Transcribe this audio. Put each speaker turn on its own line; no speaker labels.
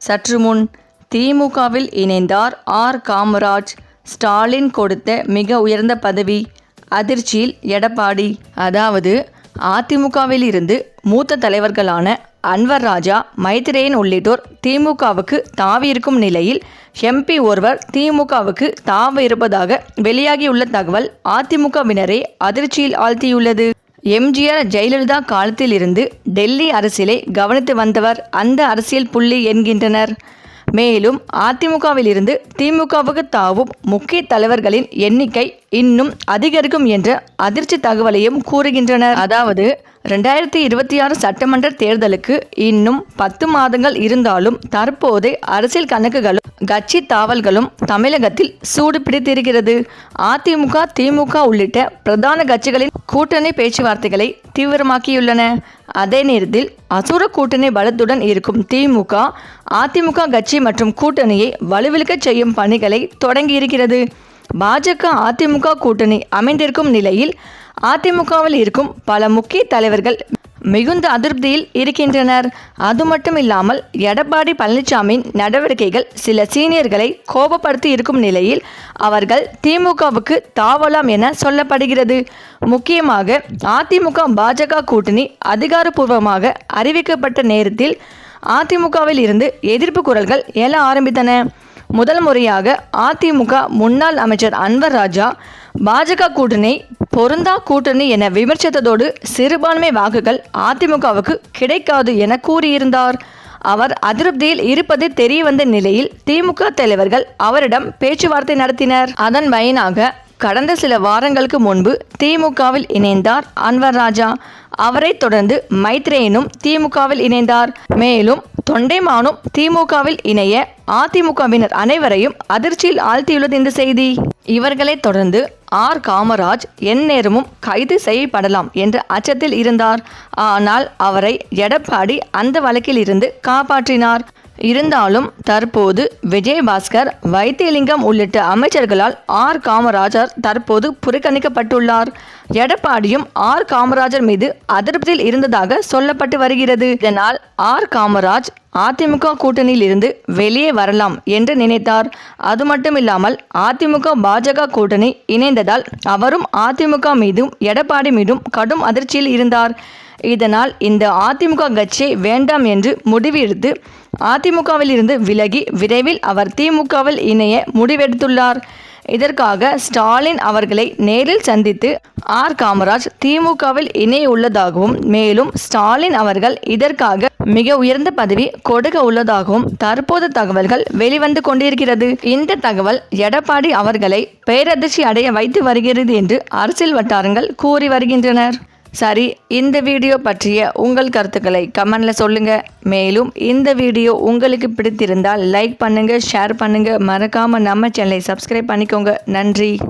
சற்று முன் திமுகவில் இணைந்தார் ஆர். காமராஜ். ஸ்டாலின் கொடுத்த மிக உயர்ந்த பதவி அதிர்ச்சியில் எடப்பாடி. அதாவது அதிமுகவில் இருந்து மூத்த தலைவர்களான அன்வர் ராஜா மைத்ரேயன் உள்ளிட்டோர் திமுகவுக்கு தாவியிருக்கும் நிலையில் எம்பி ஒருவர் திமுகவுக்கு தாவ இருப்பதாக வெளியாகியுள்ள தகவல் அதிமுகவினரை அதிர்ச்சியில் ஆழ்த்தியுள்ளது. எம்ஜிஆர் ஜெயலலிதா காலத்தில் இருந்து டெல்லி அரசியலை கவனித்து வந்தவர் அந்த அரசியல் புள்ளி என்கின்றனர். மேலும் அதிமுகவில் இருந்து திமுகவுக்கு தாவும் முக்கிய தலைவர்களின் எண்ணிக்கை இன்னும் அதிகரிக்கும் என்ற அதிர்ச்சி தகவலையும் கூறுகின்றனர். அதாவது ரெண்டாயிரத்தி இருபத்தி ஆறு சட்டமன்ற தேர்தலுக்கு இன்னும் பத்து மாதங்கள் இருந்தாலும் தற்போது அரசியல் கணக்குகளும் கட்சி தாவல்களும் தமிழகத்தில் சூடு பிடித்திருக்கிறது அதிமுக திமுக உள்ளிட்ட பிரதான கட்சிகளின் கூட்டணி பேச்சுவார்த்தைகளை தீவிரமாக்கியுள்ளன. அதே நேரத்தில் அசுர கூட்டணி பலத்துடன் இருக்கும் திமுக அதிமுக கட்சி மற்றும் கூட்டணியை வலுவிழக்கச் செய்யும் பணிகளை தொடங்கியிருக்கிறது. பாஜக அதிமுக கூட்டணி அமைந்திருக்கும் நிலையில் அதிமுகவில் இருக்கும் பல முக்கிய தலைவர்கள் மிகுந்த அதிருப்தியில் இருக்கின்றனர். அது மட்டும் இல்லாமல் எடப்பாடி பழனிசாமியின் நடவடிக்கைகள் சில சீனியர்களை கோபப்படுத்தி இருக்கும் நிலையில் அவர்கள் திமுகவுக்கு தாவலாம் என சொல்லப்படுகிறது. முக்கியமாக அதிமுக பாஜக கூட்டணி அதிகாரப்பூர்வமாக அறிவிக்கப்பட்ட நேரத்தில் அதிமுகவில் இருந்து எதிர்ப்பு குரல்கள் எழ ஆரம்பித்தன. முதல் முறையாக அதிமுக முன்னாள் அமைச்சர் அன்வர் ராஜா பாஜக கூட்டணி பொருந்தா கூட்டணி என விமர்சித்ததோடு சிறுபான்மை வாக்குகள் அதிமுகவுக்கு கிடைக்காது என கூறியிருந்தார். அவர் அதிருப்தியில் இருப்பது தெரியவந்த நிலையில் திமுக தலைவர்கள் அவரிடம் பேச்சுவார்த்தை நடத்தினர். அதன் பயனாக கடந்த சில வாரங்களுக்கு முன்பு திமுகவில் இணைந்தார் அன்வர் ராஜா. அவரைத் தொடர்ந்து மைத்ரேயனும் திமுகவில் இணைந்தார். மேலும் தொண்டைமானும் திமுகவில் இணைய அதிமுகவினர் அனைவரையும் அதிர்ச்சியில் ஆழ்த்தியுள்ளது இந்த செய்தி. இவர்களைத் தொடர்ந்து ஆர். காமராஜ் எந்நேரமும் கைது செய்யப்படலாம் என்ற அச்சத்தில் இருந்தார். ஆனால் அவரை எடப்பாடி அந்த வழக்கில் இருந்து காப்பாற்றினார். இருந்தாலும் தற்போது விஜயபாஸ்கர் வைத்தியலிங்கம் உள்ளிட்ட அமைச்சர்களால் ஆர் காமராஜர் தற்போது புறக்கணிக்கப்பட்டுள்ளார். எடப்பாடியும் ஆர் காமராஜர் மீது அதிருப்தியில் இருந்ததாக சொல்லப்பட்டு வருகிறது. இதனால் ஆர் காமராஜ் அதிமுக கூட்டணியில் இருந்து வெளியே வரலாம் என்று நினைத்தார். அது மட்டுமில்லாமல் அதிமுக பாஜக கூட்டணி இணைந்ததால் அவரும் அதிமுக மீதும் எடப்பாடி மீதும் கடும் அதிர்ச்சியில் இருந்தார். இதனால் இந்த அதிமுக கட்சியை வேண்டாம் என்று முடிவெடுத்து அதிமுகவில் இருந்து விலகி விரைவில் அவர் திமுகவில் இணைய முடிவெடுத்துள்ளார். இதற்காக ஸ்டாலின் அவர்களை நேரில் சந்தித்து ஆர். காமராஜ் திமுகவில் இணைய உள்ளதாகவும் மேலும் ஸ்டாலின் அவர்கள் இதற்காக மிக உயர்ந்த பதவி கொடுக்க உள்ளதாகவும் தற்போது தகவல்கள் வெளிவந்து கொண்டிருக்கிறது. இந்த தகவல் எடப்பாடி அவர்களை பேரதிர்ச்சி அடைய வைத்து வருகிறது என்று அரசியல் வட்டாரங்கள் கூறி வருகின்றனர். சரி இந்த வீடியோ பற்றிய உங்கள் கருத்துக்களை கமெண்டில் சொல்லுங்கள் மேலும் இந்த வீடியோ உங்களுக்கு பிடித்திருந்தால் லைக் பண்ணுங்கள் ஷேர் பண்ணுங்கள் மறக்காமல் நம்ம சேனலை சப்ஸ்கிரைப் பண்ணிக்கோங்க. நன்றி.